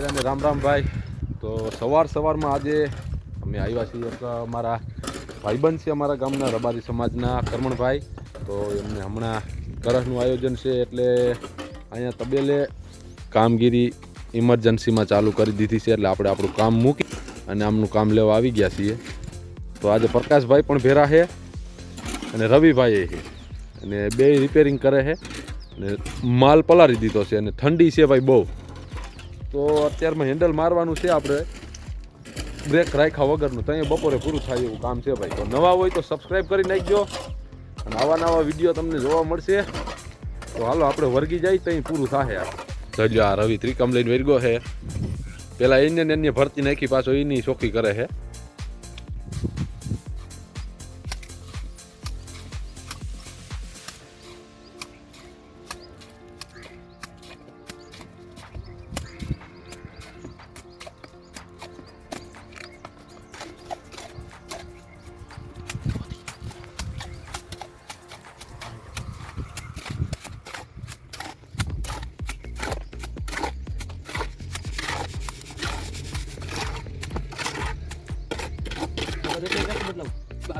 દાયરાને રામ રામ ભાઈ. તો સવાર સવારમાં આજે અમે આવ્યા છીએ અમારા ભાઈબંધ છે અમારા ગામના, રબારી સમાજના કરમણભાઈ. તો એમને હમણાં કરસનું આયોજન છે એટલે અહીંયા તબેલે કામગીરી ઇમરજન્સીમાં ચાલુ કરી દીધી છે એટલે આપણે આપણું કામ મૂકી અને આમનું કામ લેવા આવી ગયા છીએ. તો આજે પ્રકાશભાઈ પણ ભેરા છે અને રવિભાઈ છે. અને બે રિપેરિંગ કરે છે અને માલ પલારી દીધો છે અને ઠંડી છે ભાઈ બહુ. તો અત્યારમાં હેન્ડલ મારવાનું છે આપણે. બ્રેક રાખ્યા વગરનું. તો અહીંયા બપોરે પૂરું થાય એવું કામ છે ભાઈ. તો નવા હોય તો સબસ્ક્રાઈબ કરી નાખજો. અને આવા નવા વીડિયો તમને જોવા મળશે. તો હાલો આપણે વર્ગી જાય તો અહીં પૂરું થાય આ. જોઈ આ રવિ ત્રિકમ લઈને વર્ગો છે. પેલા એને ને એને ભરતી નાખી, પાછો એની ચોખ્ખી કરે છે.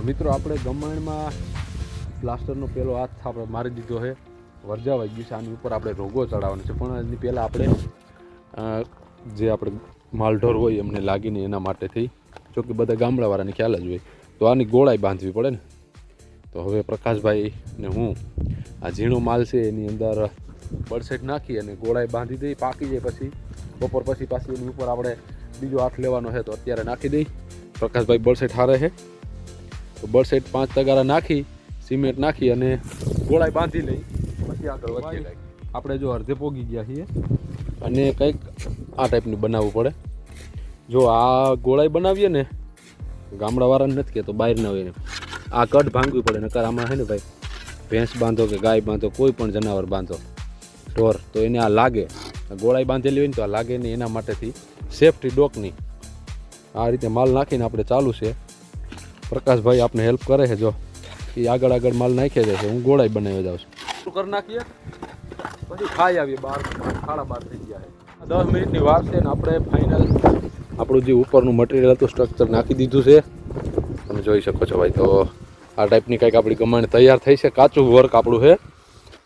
તો મિત્રો, આપણે ગમાણમાં પ્લાસ્ટરનો પહેલો હાથ આપણે મારી દીધો છે. વરજાવાઈ ગયું છે. આની ઉપર આપણે રોગો ચડાવવાનો છે. પણ એની પહેલાં આપણે જે આપણે માલઢોર હોય એમને લાગીને એના માટેથી જો કે બધા ગામડાવાળાને ખ્યાલ જ હોય. તો આની ગોળાઈ બાંધવી પડે ને. તો હવે પ્રકાશભાઈ ને હું આ ઝીણો માલ છે એની અંદર બળસેટ નાખી અને ગોળાઈ બાંધી દઈ, પાકી જાય પછી. બપોર પછી પાછી એની ઉપર આપણે બીજો હાથ લેવાનો છે તો અત્યારે નાખી દઈ. પ્રકાશભાઈ બળસેટ હારે છે. તો બળસેટ પાંચ તગારા નાખી સિમેન્ટ નાખી અને ગોળાઈ બાંધી લઈ પછી આગળ વધીએ. આપણે જો અડધે પોગી ગયા છીએ. અને કંઈક આ ટાઈપનું બનાવવું પડે. જો આ ગોળાઈ બનાવીએ ને ગામડાવાળાને નથી કહેતો બહારના હોય ને આ કટ ભાંગવી પડે નકર આમાં છે ને ભાઈ ભેંસ બાંધો કે ગાય બાંધો કોઈ પણ જનાવર બાંધો. ઢોર તો એને આ લાગે. ગોળાઈ બાંધેલી હોય ને તો આ લાગે નહીં એના માટેથી સેફટી ડોકની. આ રીતે માલ નાખીને આપણે ચાલુ છે. પ્રકાશભાઈ આપને હેલ્પ કરે છે, જો. એ આગળ આગળ માલ નાખી જાય છે, હું ગોળાઈ બનાવી જાઉં છું. કરી નાખીએ? પછી ખાઈ આવીએ, બાર સાડા બાર થઈ ગયા દસ મિનિટની વાર છે ને આપણે ફાઇનલ આપણું જે ઉપરનું મટીરિયલ હતું સ્ટ્રક્ચર નાખી દીધું છે. તમે જોઈ શકો છો ભાઈ, તો આ ટાઈપની કંઈક આપણી કમાણી તૈયાર થઈ છે, કાચું વર્ક આપણું છે.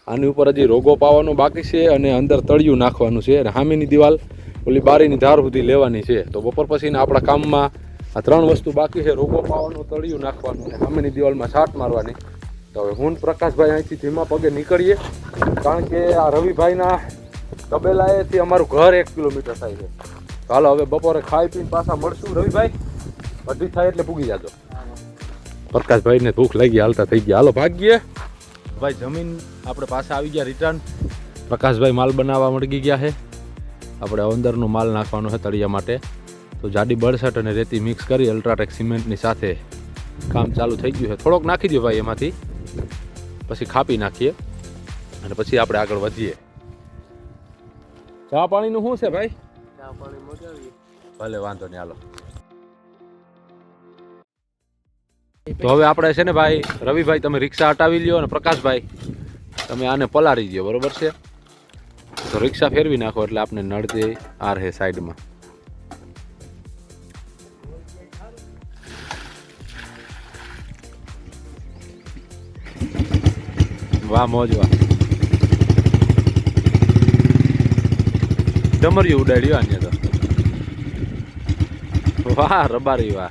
આની ઉપર હજી રોગો પાવાનો બાકી છે અને અંદર તળિયું નાખવાનું છે. અને સામેની દિવાલ ઓલી બારીની ધાર સુધી લેવાની છે. તો બપોર પછીના આપણા કામમાં આ ત્રણ વસ્તુ બાકી છે રોગો પાવાનું તળિયું નાખવાનું અને સામેની દિવાલમાં છાટ મારવાની. તો હવે હું પ્રકાશભાઈ અહીંથી ધીમા પગે નીકળીએ કારણ કે આ રવિભાઈના તબેલાએથી અમારું ઘર એક કિલોમીટર થાય છે. તો હાલો હવે બપોરે ખાઈ પીને પાછા મળશું. રવિભાઈ બધી થાય એટલે પૂગી જાજો. પ્રકાશભાઈને ભૂખ લાગી હાલતા થઈ ગયા. હાલો ભાગીએ. ભાઈ જમીન આપણે પાછા આવી ગયા રિટર્ન પ્રકાશભાઈ માલ બનાવવા મળી ગયા છે. આપણે અંદરનો માલ નાખવાનો છે તળિયા માટે. તો જાડી બળસટ અને રેતી મિક્સ કરી અલ્ટ્રાટેક સિમેન્ટની સાથે કામ ચાલુ થઈ ગયું છે. થોડોક નાખી દો ભાઈ એમાંથી. પછી ખાપી નાખીએ અને પછી આપણે આગળ વધીએ. ચા પાણીનું શું છે ભાઈ? ભલે વાંધો નહીં હાલો. તો હવે આપણે છે ને ભાઈ રવિભાઈ તમે રિક્ષા હટાવી લ્યો અને પ્રકાશભાઈ તમે આને પલાળી દો બરોબર છે? તો રિક્ષા ફેરવી નાખો એટલે આપણે નળતી આ રહે સાઈડમાં. વાહ, મોજ વાહ. ડમરિયું ઉડાડ્યું આને તો. વાહ, રબારી વાહ.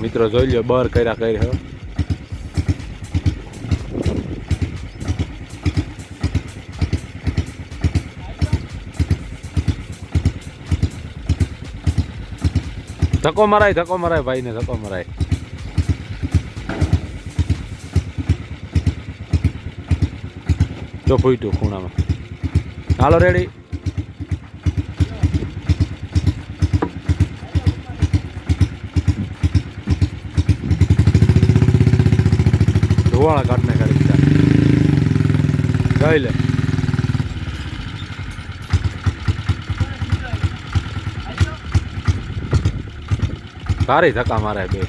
મિત્રો જોઈ લ્યો, બર કર્યા કરી ધક્કો મરાય ધક્કો મરાય ભાઈને, ધક્કો મરાય. તો ફૂટ્યું ખૂણામાં. હાલો રેડી ધોવાળા કાઢને કાઢી ગઈ લે. સારી ધક્કા મારે બે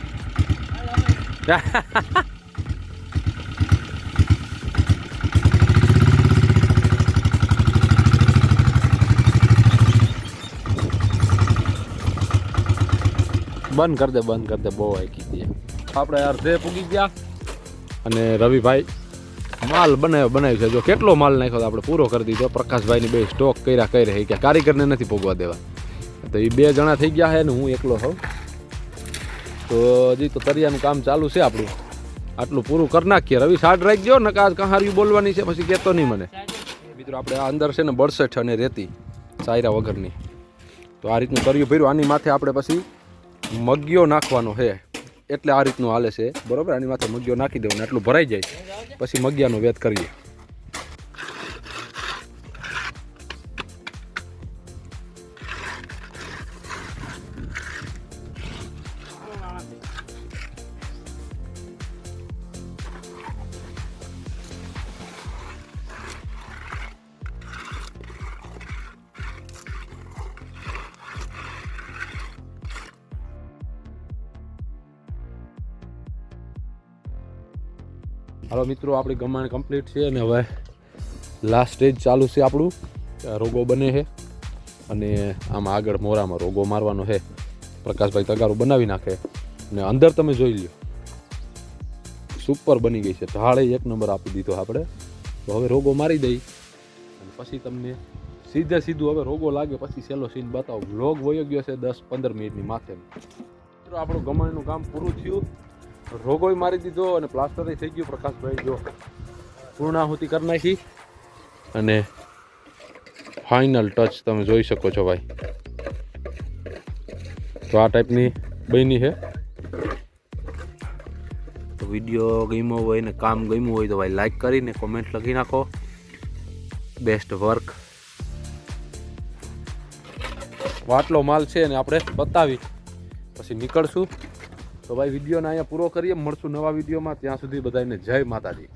બંધ કરી દે બંધ કરી દે બહુ આખી દે આપણે અર્ધે પૂગી ગયા. અને રવિભાઈ માલ બનાવ્યો બનાવ્યો છે. જો કેટલો માલ નાખ્યો તો આપણે પૂરો કરી દીધો. પ્રકાશભાઈની બે સ્ટોક કર્યા કરી રહી ગયા કારીગરને નથી ભોગવા દેવા. તો એ બે જણા થઈ ગયા છે ને હું એકલો હોઉં. તો હજી તો તરિયાનું કામ ચાલુ છે આપણું. આટલું પૂરું કરી નાખીએ. રવિ, સાડ રાખજો ને કાં કહાર્યું બોલવાની છે, પછી કહેતો નહીં મને. મિત્રો, આપણે આ અંદર છે ને બળસઠ અને રેતી, સાયરા વગરની. તો આ રીતનું કર્યું ભર્યું. આની માથે આપણે પછી મગ્યો નાખવાનો છે. એટલે આ રીતનું હાલે છે. બરોબર? આની માથે મગ્યો નાખી દેવાનું. એટલું ભરાઈ જાય. પછી મગિયાનો વેત કરીએ. હાલો મિત્રો, આપણી ગમાણ કમ્પ્લીટ છે અને હવે લાસ્ટ સ્ટેજ ચાલુ છે આપણું. રોગો બને છે અને આમાં આગળ મોરામાં રોગો મારવાનો છે. પ્રકાશભાઈ તગારું બનાવી નાખે. અને અંદર તમે જોઈ લ્યો. સુપર બની ગઈ છે. ઢાળે એક નંબર આપી દીધો આપણે. તો હવે રોગો મારી દઈ. અને પછી તમને સીધે સીધું હવે રોગો લાગે પછી સેલો સીન બતાવો. વ્લોગ વયો ગયો છે દસ પંદર મિનિટની માથે. મિત્રો, આપણું ગમાણનું કામ પૂરું થયું. રોગોય મારી દીધો અને પ્લાસ્ટરે થઈ ગયું, પ્રકાશભાઈ જો પૂર્ણાહુતિ કરી નાખી. અને ફાઇનલ ટચ તમે જોઈ શકો છો ભાઈ. તો આ ટાઈપની બની છે. વીડિયો ગમ્યો હોય ને કામ ગમ્યું હોય તો ભાઈ લાઈક કરીને કોમેન્ટ લખી નાખો. બેસ્ટ વર્ક આટલો માલ છે ને આપણે બતાવી. પછી નીકળશું. તો ભાઈ વિડીયોને અહીંયા પૂરો કરીએ. મળશું નવા વિડીયોમાં. ત્યાં સુધી બધાને જય માતાજી.